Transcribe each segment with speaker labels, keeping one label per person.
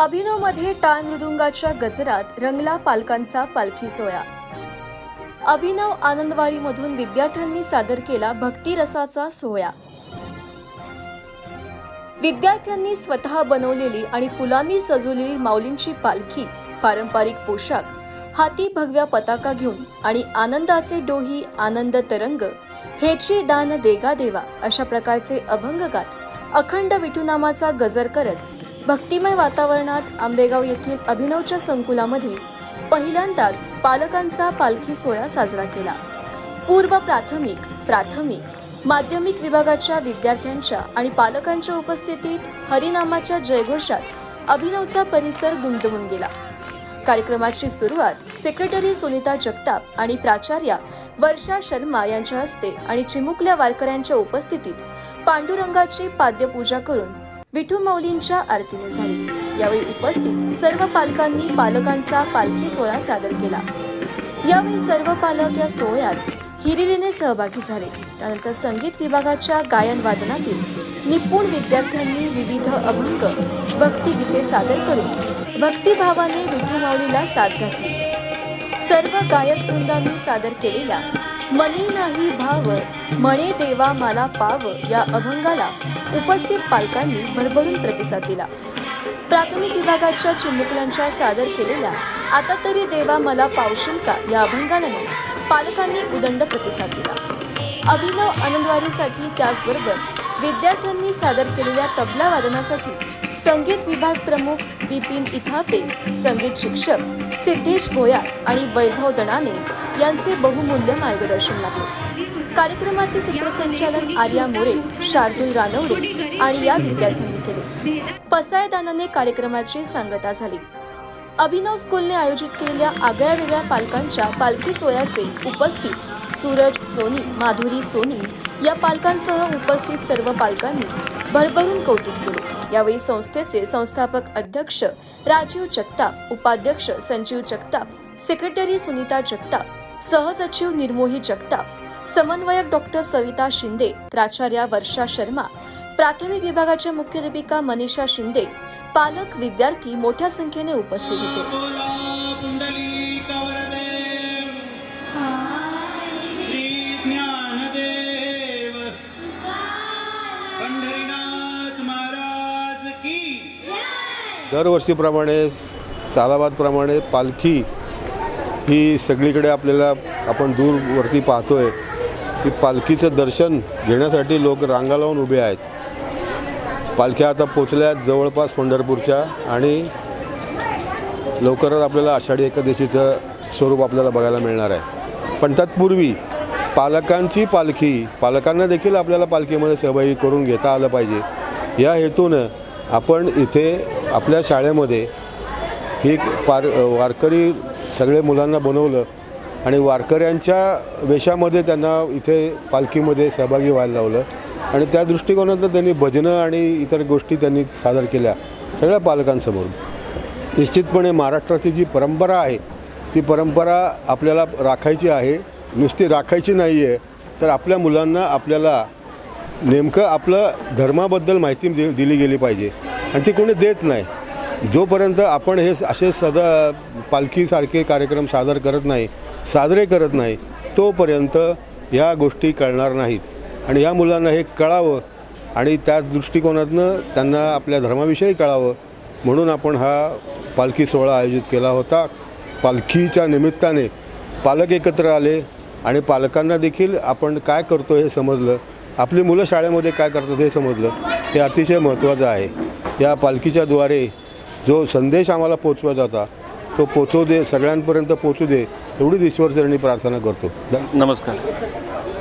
Speaker 1: अभिनवमध्ये टाळ मृदुंगाच्या गजरात रंगला पालकांचा पालखी सोहळा. अभिनव आनंदवारीमधून विद्यार्थ्यांनी सादर केला भक्तिरसाचा सोहळा. विद्यार्थ्यांनी स्वतः बनवलेली आणि फुलांनी सजवलेली माऊलींची पालखी पारंपरिक पोशाख हाती भगव्या पताका घेऊन आणि आनंदाचे डोही आनंद तरंग हेची दान देगा देवा अशा प्रकारचे अभंग गात अखंड विठुनामाचा गजर करत भक्तिमय वातावरणात आंबेगाव येथील अभिनवच्या संकुलामध्ये पहिल्यांदाच पालकांचा पालखी सोहळा साजरा केला. पूर्व प्राथमिक प्राथमिक माध्यमिक विभागाच्या विद्यार्थ्यांच्या आणि पालकांच्या उपस्थितीत हरिनामाच्या जयघोषात अभिनवचा परिसर दुमदुमून गेला. कार्यक्रमाची सुरुवात सेक्रेटरी सुनीता जगताप आणि प्राचार्या वर्षा शर्मा यांच्या हस्ते आणि चिमुकल्या वारकऱ्यांच्या उपस्थितीत पांडुरंगाची पाद्यपूजा करून विठू माऊलींच्या आरतीने झाली. यावेळी उपस्थित सर्व पालकांनी पालकांचा पालखी सोहळा सादर केला. यावेळी सर्व पालक या सोहळ्यात हिरिरीने सहभागी झाले. त्यानंतर संगीत विभागाच्या गायन वादनातील निपुण विद्यार्थ्यांनी विविध अभंग भक्तिगीते सादर करून भक्तिभावाने विठू माऊलीला साथ घातली. सर्व गायक वृंदांनी सादर केलेल्या मनी नाही भाव म्हणे देवा मला पाव या अभंगाला उपस्थित पालकांनी भरभरून प्रतिसाद दिला. प्राथमिक विभागाच्या चिमुकल्यांच्या सादर केलेल्या आता तरी देवा मला पावशील का या अभंगाने पालकांनी उदंड प्रतिसाद दिला. अभिनव आनंदवारीसाठी त्याचबरोबर विद्यार्थ्यांनी सादर केलेल्या तबला वादनासाठी संगीत विभाग प्रमुख बिपिन इथापे संगीत शिक्षक सिद्धेश भोया आणि वैभव दणाने यांचे बहुमूल्य मार्गदर्शन लाभले कार्यक्रमाचे सूत्रसंचालन आर्या मोरे शार्दूल रानवडे आणि या विद्यार्थ्यांनी केले. पसायदानाने कार्यक्रमाची सांगता झाली. अभिनव स्कूलने आयोजित केलेल्या आगळ्या वेगळ्या पालकांच्या पालखी सोहळ्याचे उपस्थित सूरज सोनी माधुरी सोनी या पालकांसह उपस्थित सर्व पालकांनी भरभरून कौतुक केले. यावेळी संस्थेचे संस्थापक अध्यक्ष राजीव जगताप उपाध्यक्ष संजीव जगताप सेक्रेटरी सुनीता जगताप सहसचिव निर्मोही जगताप समन्वयक डॉक्टर सविता शिंदे प्राचार्या वर्षा शर्मा प्राथमिक विभागाच्या मुख्याध्यापिका मनीषा शिंदे पालक विद्यार्थी मोठ्या संख्येने उपस्थित होते
Speaker 2: दरवर्षीप्रमाणे सालाबादप्रमाणे पालखी ही सगळीकडे आपल्याला आपण दूरवरती पाहतोय. की पालखीचं दर्शन घेण्यासाठी लोक रांगा लावून उभे आहेत. पालख्या आता पोचल्या जवळपास पंढरपूरच्या आणि लवकरच आपल्याला आषाढी एकादशीचं स्वरूप आपल्याला बघायला मिळणार आहे. पण तत्पूर्वी पालकांची पालखी पालकांना देखील आपल्याला पालखीमध्ये सहभागी करून घेता आलं पाहिजे. या हेतूनं आपण इथे आपल्या शाळेमध्ये ही पार वारकरी सगळे मुलांना बनवलं आणि वारकऱ्यांच्या वेशामध्ये त्यांना इथे पालखीमध्ये सहभागी व्हायला लावलं. आणि त्या दृष्टिकोनातून त्यांनी भजनं आणि इतर गोष्टी त्यांनी सादर केल्या सगळ्या पालकांसमोर निश्चितपणे महाराष्ट्राची जी परंपरा आहे ती परंपरा आपल्याला राखायची आहे. नुसती राखायची नाही आहे तर आपल्या मुलांना आपल्याला नेमकं आपलं धर्माबद्दल माहिती दि दिली गेली पाहिजे. आणि ती कोणी देत नाही. जोपर्यंत आपण हे असे सदा पालखीसारखे कार्यक्रम सादर करत नाही साजरे करत नाही तोपर्यंत ह्या गोष्टी कळणार नाहीत. आणि ह्या मुलांना हे कळावं आणि त्या दृष्टिकोनातनं त्यांना आपल्या धर्माविषयी कळावं म्हणून आपण हा पालखी सोहळा आयोजित केला होता. पालखीच्या निमित्ताने पालक एकत्र आले आणि पालकांना देखील आपण काय करतो हे समजलं. आपली मुलं शाळेमध्ये काय करतात हे समजलं. हे अतिशय महत्त्वाचं आहे. या पालखीच्या द्वारे जो संदेश आम्हाला पोचवायचा जाता तो पोचवू दे सगळ्यांपर्यंत पोचू दे एवढीच ईश्वरचरणी प्रार्थना करतो.
Speaker 3: नमस्कार.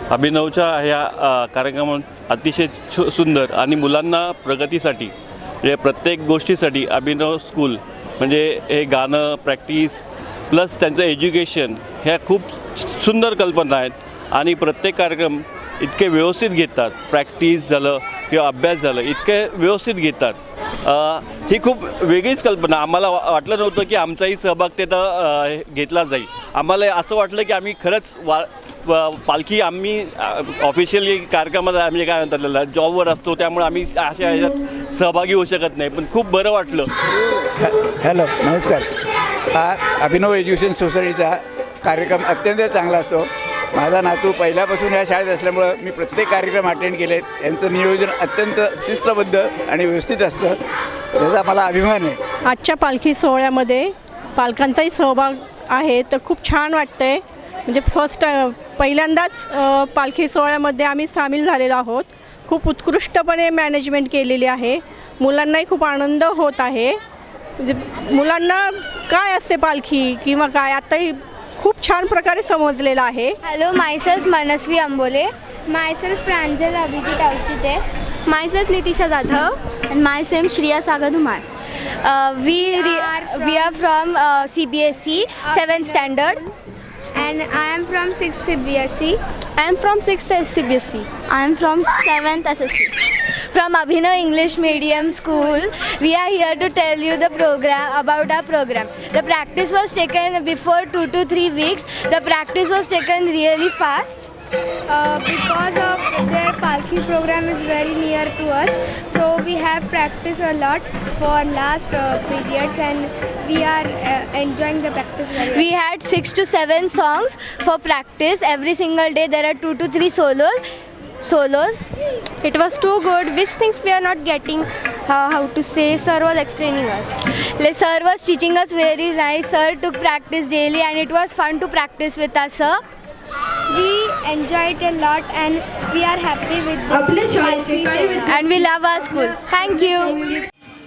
Speaker 3: अभिनवच्या ह्या कार्यक्रमात अतिशय सु- सुंदर आणि मुलांना प्रगतीसाठी म्हणजे प्रत्येक गोष्टीसाठी अभिनव स्कूल म्हणजे हे गाणं प्रॅक्टिस प्लस त्यांचं एज्युकेशन ह्या खूप सुंदर कल्पना आहेत. आणि प्रत्येक कार्यक्रम इतके व्यवस्थित घेतात. प्रॅक्टिस झालं किंवा अभ्यास झालं इतके व्यवस्थित घेतात. ही खूप वेगळीच कल्पना. आम्हाला वा- वाटलं नव्हतं की आमचाही सहभाग तिथं घेतला जाईल. आम्हाला असं वाटलं की आम्ही खरंच वा पालखी आम्ही ऑफिशियली कार्यक्रमात म्हणजे काय म्हणतात त्याला जॉबवर असतो त्यामुळे आम्ही अशा ह्याच्यात सहभागी होऊ शकत नाही. पण खूप बरं वाटलं.
Speaker 4: हॅलो नमस्कार. हा अभिनव एज्युकेशन सोसायटीचा कार्यक्रम अत्यंत चांगला असतो. माझा नातू पहिल्यापासून या शाळेत असल्यामुळं मी प्रत्येक कार्यक्रम अटेंड केले. यांचं नियोजन अत्यंत शिस्तबद्ध आणि व्यवस्थित असतं. त्याचा मला अभिमान आहे.
Speaker 5: आजच्या पालखी सोहळ्यामध्ये पालकांचाही सहभाग आहे. तर खूप छान वाटतंय. म्हणजे फर्स्ट पहिल्यांदाच पालखी सोहळ्यामध्ये आम्ही सामील झालेलो आहोत. खूप उत्कृष्टपणे मॅनेजमेंट केलेली आहे. मुलांनाही खूप आनंद होत आहे. म्हणजे मुलांना काय असते पालखी किंवा काय? आताही खूप छान प्रकारे समजलेलं आहे.
Speaker 6: Hello myself Manasvi Ambole myself Pranjal Abhijit Avchite myself Nitisha Jadhav. And my same Shriya Sagar Dhumal. We we are from C B S C seven standard and I am from six C B S C I am from 6th CBSE. I am from 7th SSC. From Abhinav English Medium School, we are here to tell you the program about our program. The practice was taken before 2 to 3 weeks. The practice was taken really fast.
Speaker 7: Uh, because of their Palki program is very near to us, so we have practiced a lot for last uh, periods, and we are uh, enjoying the practice very well.
Speaker 6: We had six to seven songs for practice every single day. There are two to three solos. Solos. It was too good. Which things we are not getting? Uh, how to say? Sir was explaining us. Like, sir was teaching us very nice. Sir took practice daily, and it was fun to practice with us, sir.
Speaker 7: We enjoyed a lot, and we are happy with this
Speaker 6: And we love our school. Thank you.
Speaker 7: Thank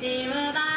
Speaker 7: you.